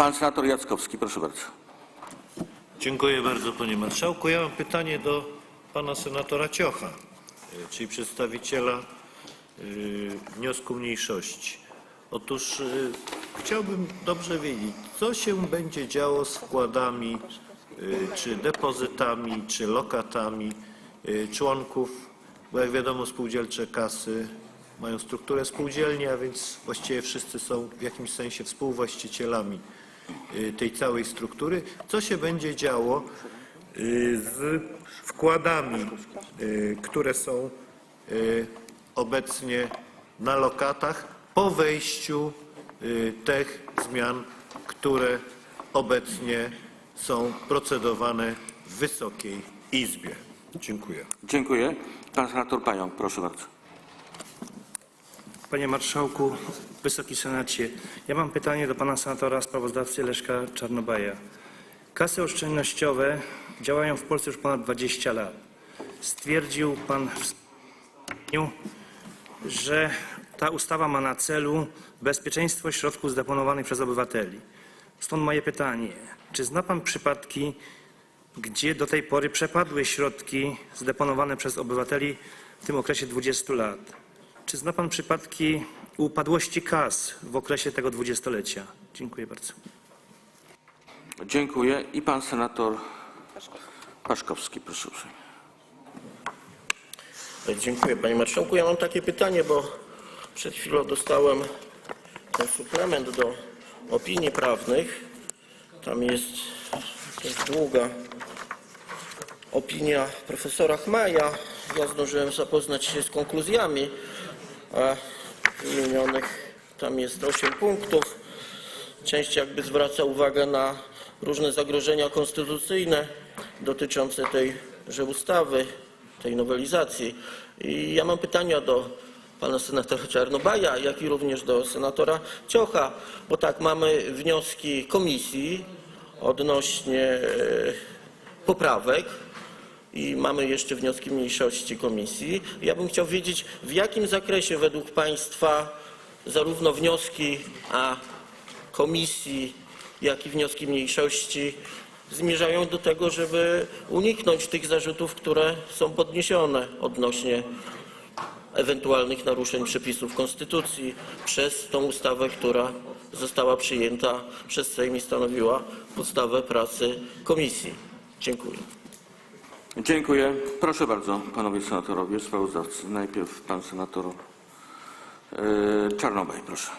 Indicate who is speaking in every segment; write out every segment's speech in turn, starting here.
Speaker 1: Pan senator Jackowski, proszę bardzo.
Speaker 2: Dziękuję bardzo panie marszałku. Ja mam pytanie do pana senatora Ciocha, y, czyli przedstawiciela y, wniosku mniejszości. Otóż y, chciałbym dobrze wiedzieć, co się będzie działo z wkładami, czy depozytami, czy lokatami członków, bo jak wiadomo spółdzielcze kasy mają strukturę spółdzielni, a więc właściwie wszyscy są w jakimś sensie współwłaścicielami tej całej struktury. Co się będzie działo y, z wkładami, y, które są y, obecnie na lokatach po wejściu y, tych zmian, które obecnie są procedowane w Wysokiej Izbie. Dziękuję.
Speaker 1: Dziękuję. Pan senator Pająk, proszę bardzo.
Speaker 3: Panie Marszałku, Wysoki Senacie, ja mam pytanie do Pana Senatora Sprawozdawcy Leszka Czarnobaja. Kasy oszczędnościowe działają w Polsce już ponad 20 lat. Stwierdził Pan w że ta ustawa ma na celu bezpieczeństwo środków zdeponowanych przez obywateli. Stąd moje pytanie, czy zna Pan przypadki, gdzie do tej pory przepadły środki zdeponowane przez obywateli w tym okresie 20 lat? Czy zna Pan przypadki upadłości kas w okresie tego dwudziestolecia? Dziękuję bardzo.
Speaker 1: Dziękuję. I pan senator Paszkowski, proszę uprzejmie.
Speaker 4: Dziękuję panie marszałku. Ja mam takie pytanie, bo przed chwilą dostałem ten suplement do opinii prawnych. Tam jest dość długa opinia profesora Chmaja. Ja zdążyłem zapoznać się z konkluzjami a wymienionych. Tam jest 8 punktów. Część jakby zwraca uwagę na różne zagrożenia konstytucyjne dotyczące tejże ustawy, tej nowelizacji. I ja mam pytania do pana senatora Czarnobaja, jak i również do senatora Ciocha, bo tak, mamy wnioski komisji odnośnie e, poprawek i mamy jeszcze wnioski mniejszości komisji. Ja bym chciał wiedzieć, w jakim zakresie według państwa zarówno wnioski a komisji, jak i wnioski mniejszości zmierzają do tego, żeby uniknąć tych zarzutów, które są podniesione odnośnie ewentualnych naruszeń przepisów Konstytucji przez tą ustawę, która została przyjęta przez Sejm i stanowiła podstawę pracy komisji. Dziękuję.
Speaker 1: Dziękuję. Proszę bardzo, panowie senatorowie, sprawozdawcy. Najpierw pan senator e, Czarnobaj, proszę.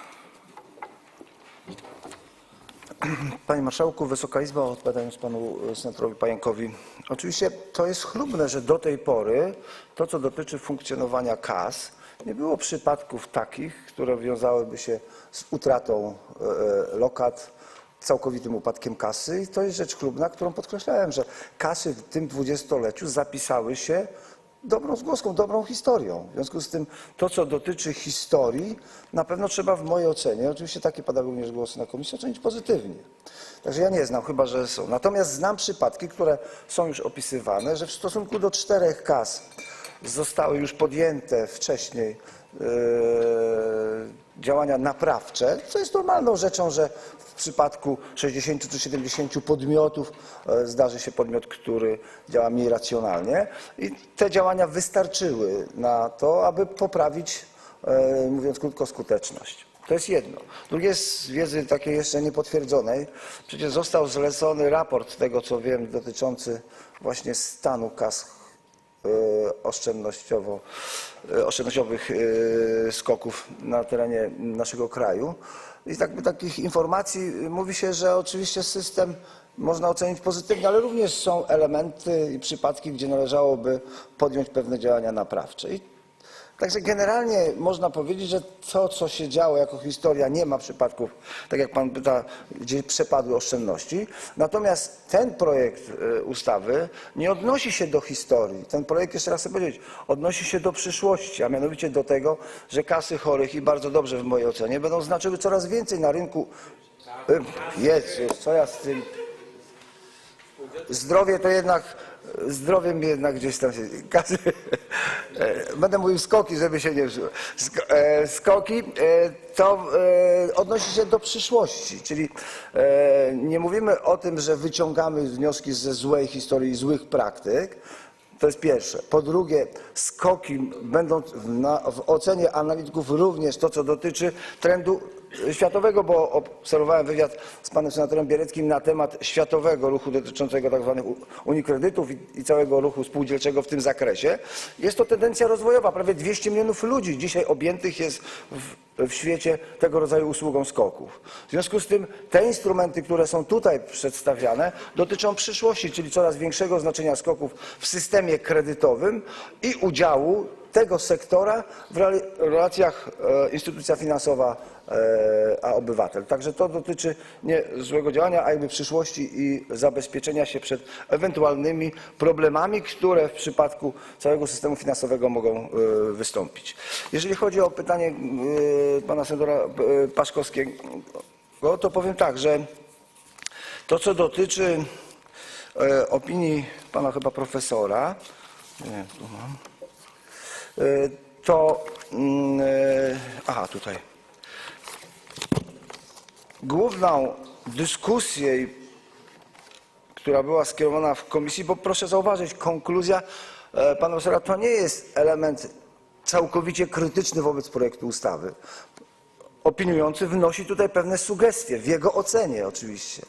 Speaker 5: Panie Marszałku, Wysoka Izbo, odpowiadając panu e, senatorowi Pająkowi. Oczywiście to jest chlubne, że do tej pory to, co dotyczy funkcjonowania kas, nie było przypadków takich, które wiązałyby się z utratą e, lokat, całkowitym upadkiem kasy. I to jest rzecz chlubna, którą podkreślałem, że kasy w tym dwudziestoleciu zapisały się dobrą zgłoską, dobrą historią. W związku z tym to, co dotyczy historii, na pewno trzeba w mojej ocenie, oczywiście takie padały również głosy na komisji, ocenić pozytywnie. Także ja nie znam, chyba że są. Natomiast znam przypadki, które są już opisywane, że w stosunku do czterech kas zostały już podjęte wcześniej działania naprawcze, co jest normalną rzeczą, że w przypadku 60 czy 70 podmiotów e, zdarzy się podmiot, który działa mniej racjonalnie i te działania wystarczyły na to, aby poprawić, e, mówiąc krótko, skuteczność. To jest jedno. Drugie z wiedzy takiej jeszcze niepotwierdzonej, przecież został zlecony raport tego, co wiem, dotyczący właśnie stanu kas e, oszczędnościowo, e, oszczędnościowych e, skoków na terenie naszego kraju. I tak, takich informacji mówi się, że oczywiście system można ocenić pozytywnie, ale również są elementy i przypadki, gdzie należałoby podjąć pewne działania naprawcze. I Także generalnie można powiedzieć, że to, co się działo jako historia, nie ma przypadków, tak jak pan pyta, gdzie przepadły oszczędności. Natomiast ten projekt e, ustawy nie odnosi się do historii. Ten projekt, jeszcze raz chcę powiedzieć, odnosi się do przyszłości, a mianowicie do tego, że kasy chorych i bardzo dobrze w mojej ocenie będą znaczyły coraz więcej na rynku. E, Jezu, co ja z tym. Zdrowie to jednak zdrowiem jednak gdzieś tam się... Kasy, e, będę mówił skoki, żeby się nie... wzięło. Sk- e, Skoki e, to odnosi się do przyszłości, czyli nie mówimy o tym, że wyciągamy wnioski ze złej historii, złych praktyk, to jest pierwsze. Po drugie, skoki będą w, na, w ocenie analityków również to, co dotyczy trendu światowego, bo obserwowałem wywiad z panem senatorem Biereckim na temat światowego ruchu dotyczącego tak zwanych u- unii kredytów i, i całego ruchu spółdzielczego w tym zakresie. Jest to tendencja rozwojowa. Prawie 200 milionów ludzi dzisiaj objętych jest w, w świecie tego rodzaju usługą skoków. W związku z tym te instrumenty, które są tutaj przedstawiane, dotyczą przyszłości, czyli coraz większego znaczenia skoków w systemie kredytowym i udziału tego sektora w relacjach e, instytucja finansowa e, a obywatel. Także to dotyczy nie złego działania, a jakby przyszłości i zabezpieczenia się przed ewentualnymi problemami, które w przypadku całego systemu finansowego mogą e, wystąpić. Jeżeli chodzi o pytanie pana senatora Paszkowskiego, to powiem tak, że to, co dotyczy opinii pana chyba profesora, nie, tu mam, to, mm, e, aha, tutaj. Główną dyskusję, która była skierowana w komisji, bo proszę zauważyć, konkluzja e, pana profesora to nie jest element całkowicie krytyczny wobec projektu ustawy opiniujący wnosi tutaj pewne sugestie, w jego ocenie oczywiście.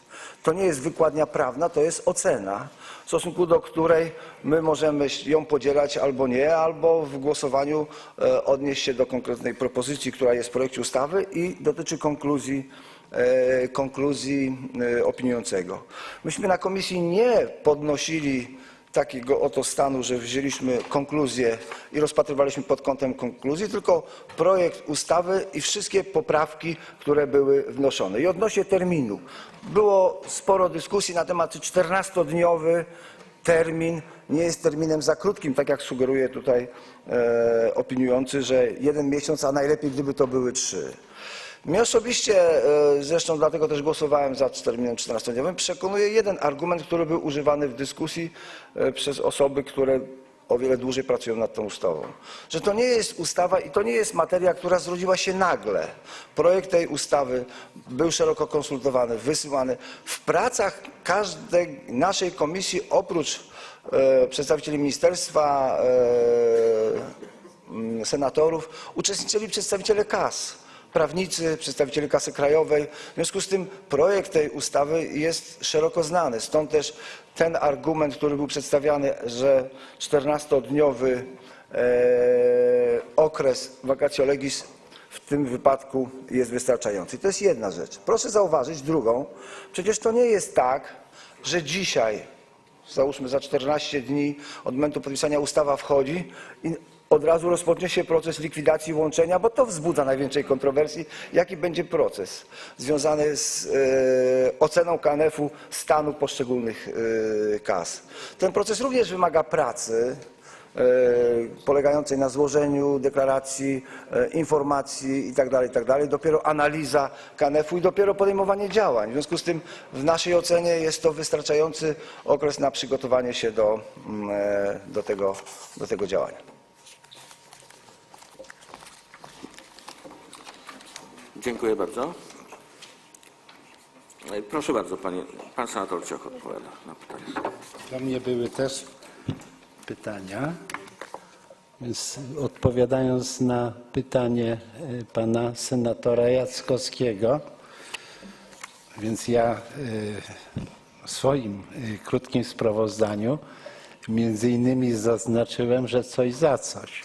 Speaker 5: To nie jest wykładnia prawna, to jest ocena, w stosunku do której my możemy ją podzielać albo nie, albo w głosowaniu e, odnieść się do konkretnej propozycji, która jest w projekcie ustawy i dotyczy konkluzji, e, konkluzji e, opiniującego. Myśmy na komisji nie podnosili takiego oto stanu, że wzięliśmy konkluzję i rozpatrywaliśmy pod kątem konkluzji, tylko projekt ustawy i wszystkie poprawki, które były wnoszone. I odnośnie terminu. Było sporo dyskusji na temat, czy 14-dniowy termin nie jest terminem za krótkim, tak jak sugeruje tutaj e, opiniujący, że jeden miesiąc, a najlepiej gdyby to były trzy. Mnie osobiście, e, zresztą dlatego też głosowałem za terminem 14-dniowym, przekonuje jeden argument, który był używany w dyskusji e, przez osoby, które o wiele dłużej pracują nad tą ustawą. Że to nie jest ustawa i to nie jest materia, która zrodziła się nagle. Projekt tej ustawy był szeroko konsultowany, wysyłany. W pracach każdej naszej komisji, oprócz e, przedstawicieli ministerstwa, senatorów, uczestniczyli przedstawiciele KAS prawnicy, przedstawiciele Kasy Krajowej. W związku z tym projekt tej ustawy jest szeroko znany. Stąd też ten argument, który był przedstawiany, że 14-dniowy e, okres vacatio legis w tym wypadku jest wystarczający. To jest jedna rzecz. Proszę zauważyć drugą. Przecież to nie jest tak, że dzisiaj załóżmy za 14 dni od momentu podpisania ustawa wchodzi i od razu rozpocznie się proces likwidacji łączenia, bo to wzbudza największej kontrowersji, jaki będzie proces związany z e, oceną KNF-u stanu poszczególnych e, kas. Ten proces również wymaga pracy, e, polegającej na złożeniu deklaracji, e, informacji itd., itd. Dopiero analiza KNF-u i dopiero podejmowanie działań. W związku z tym w naszej ocenie jest to wystarczający okres na przygotowanie się do, mm, e, do, tego, do tego działania.
Speaker 1: Dziękuję bardzo. E, Proszę bardzo, panie, pan senator Cioch odpowiada na pytanie.
Speaker 6: Do mnie były też pytania. Więc odpowiadając na pytanie y, pana senatora Jackowskiego, więc ja y, w swoim krótkim sprawozdaniu między innymi zaznaczyłem, że coś za coś.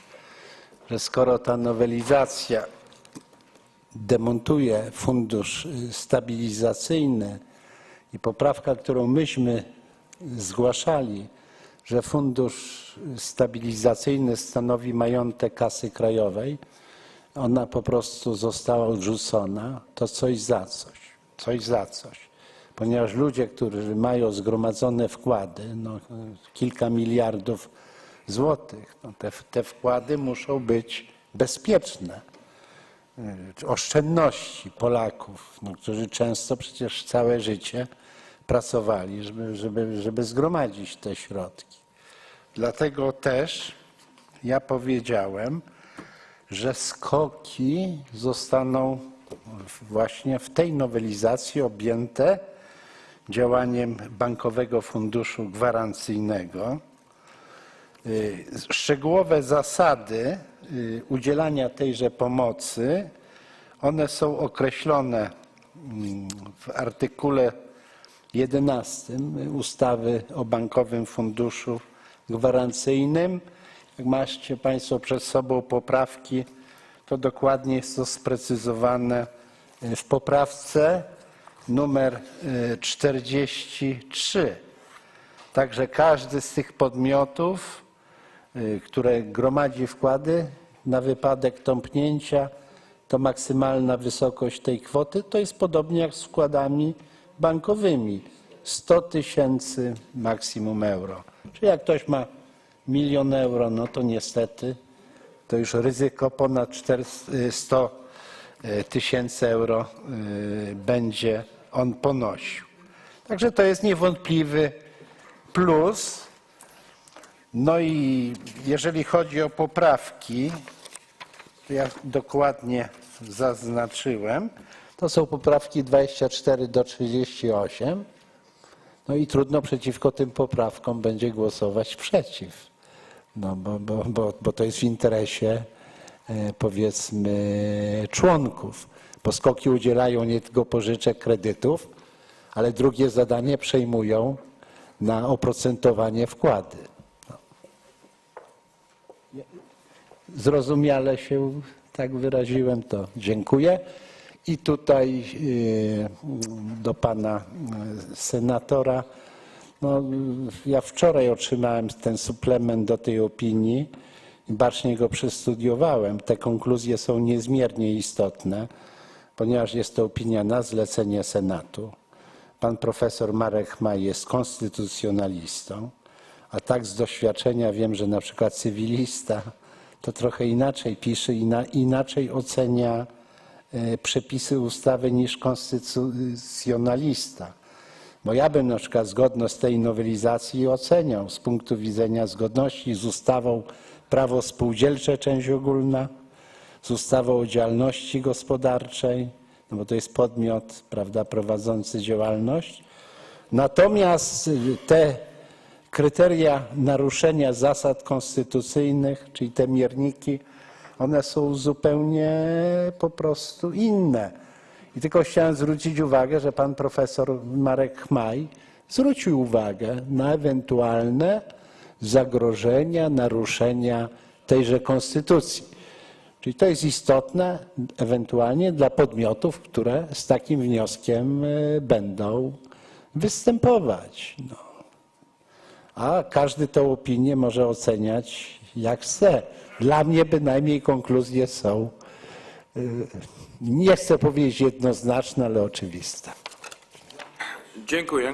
Speaker 6: Że skoro ta nowelizacja demontuje fundusz y, stabilizacyjny i poprawka, którą myśmy zgłaszali, że fundusz stabilizacyjny stanowi majątek kasy krajowej, ona po prostu została odrzucona, to coś za coś, coś za coś. Ponieważ ludzie, którzy mają zgromadzone wkłady, no, kilka miliardów złotych, no, te, te wkłady muszą być bezpieczne y, oszczędności Polaków, no, którzy często przecież całe życie pracowali, żeby, żeby, żeby zgromadzić te środki. Dlatego też ja powiedziałem, że skoki zostaną właśnie w tej nowelizacji objęte działaniem Bankowego Funduszu Gwarancyjnego. Y, Szczegółowe zasady y, udzielania tejże pomocy, one są określone mm, w artykule 11 ustawy o Bankowym Funduszu Gwarancyjnym. Jak macie Państwo przed sobą poprawki, to dokładnie jest to sprecyzowane y, w poprawce numer y, 43. Także każdy z tych podmiotów, które gromadzi wkłady na wypadek tąpnięcia, to maksymalna wysokość tej kwoty to jest podobnie jak z wkładami bankowymi. 100 tysięcy maksimum euro. Czyli jak ktoś ma milion euro, no to niestety to już ryzyko ponad 400 y, 100 tysięcy euro y, będzie on ponosił. Także to jest niewątpliwy plus. No i jeżeli chodzi o poprawki, to ja dokładnie zaznaczyłem. To są poprawki 24 do 38. No i trudno przeciwko tym poprawkom będzie głosować przeciw. No bo, bo, bo, bo to jest w interesie e, powiedzmy członków. Bo skoki udzielają nie tylko pożyczek, kredytów, ale drugie zadanie przejmują na oprocentowanie wkłady. No. Zrozumiale się tak wyraziłem, to dziękuję. I tutaj y, do pana y, senatora. No, ja wczoraj otrzymałem ten suplement do tej opinii i bacznie go przestudiowałem. Te konkluzje są niezmiernie istotne, ponieważ jest to opinia na zlecenie Senatu. Pan profesor Marek Chmaj jest konstytucjonalistą, a tak z doświadczenia wiem, że na przykład cywilista to trochę inaczej pisze, ina, inaczej ocenia e, przepisy ustawy niż konstytucjonalista. Bo ja bym na przykład zgodność tej nowelizacji oceniał z punktu widzenia zgodności z ustawą prawo spółdzielcze, część ogólna, z ustawą o działalności gospodarczej, no bo to jest podmiot prawda, prowadzący działalność. Natomiast te kryteria naruszenia zasad konstytucyjnych, czyli te mierniki, one są zupełnie po prostu inne. I tylko chciałem zwrócić uwagę, że pan profesor Marek Chmaj zwrócił uwagę na ewentualne zagrożenia, naruszenia tejże konstytucji. Czyli to jest istotne ewentualnie dla podmiotów, które z takim wnioskiem e, będą występować. No. A każdy tę opinię może oceniać jak chce. Dla mnie bynajmniej konkluzje są, y, nie chcę powiedzieć jednoznaczne, ale oczywiste.
Speaker 1: Dziękuję.